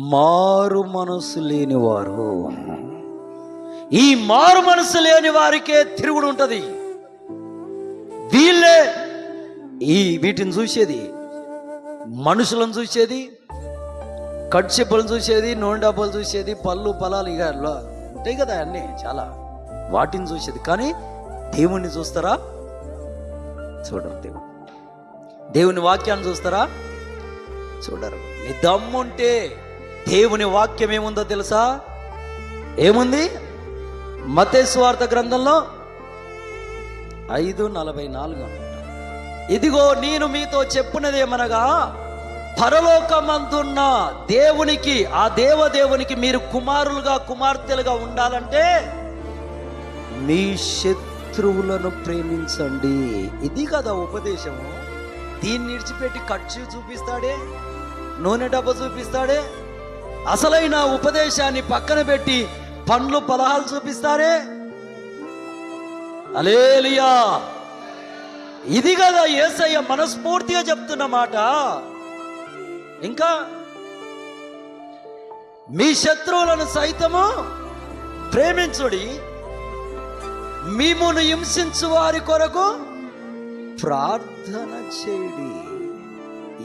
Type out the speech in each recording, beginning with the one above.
మారు మనసు లేనివారు. ఈ మారు మనసు లేని వారికే తిరుగుడు ఉంటుంది. వీళ్ళే ఈ వీటిని చూసేది. మనుషులను చూసేది. కట్చెప్పులను చూసేది. నూనె చూసేది. పళ్ళు పొలాలు ఇక ఉంటాయి కదా అన్నీ చాలా. వాటిని చూసేది. కానీ దేవుణ్ణి చూస్తారా? చూడరు దేవుడు. దేవుని వాక్యాన్ని చూస్తారా? చూడరు. నీ దమ్ముంటే దేవుని వాక్యం ఏముందో తెలుసా? ఏముంది? మతేశ్వార్త గ్రంథంలో ఐదు నలభై నాలుగు. ఇదిగో నేను మీతో చెప్పున్నదేమనగా పరలోకమందున్న దేవునికి ఆ దేవదేవునికి మీరు కుమారులుగా కుమార్తెలుగా ఉండాలంటే మీ శత్రువులను ప్రేమించండి. ఇది కదా ఉపదేశము. దీన్ని విడిచిపెట్టి ఖర్చు చూపిస్తాడే? నూనె డబ్బా చూపిస్తాడే? అసలైన ఉపదేశాన్ని పక్కన పెట్టి పండ్లు పలహాలు చూపిస్తారే? అలేలియా ఇది కదా ఏసయ్య మనస్ఫూర్తిగా చెప్తున్న మాట. ఇంకా మీ శత్రువులను సైతము ప్రేమించుడి మిమ్మును హింసించు వారి కొరకు ప్రార్థన చేయడి.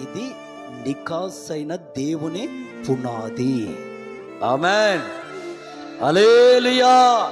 ఇది నికాసైన దేవుని పునాది. ఆమెన్. అలేలియా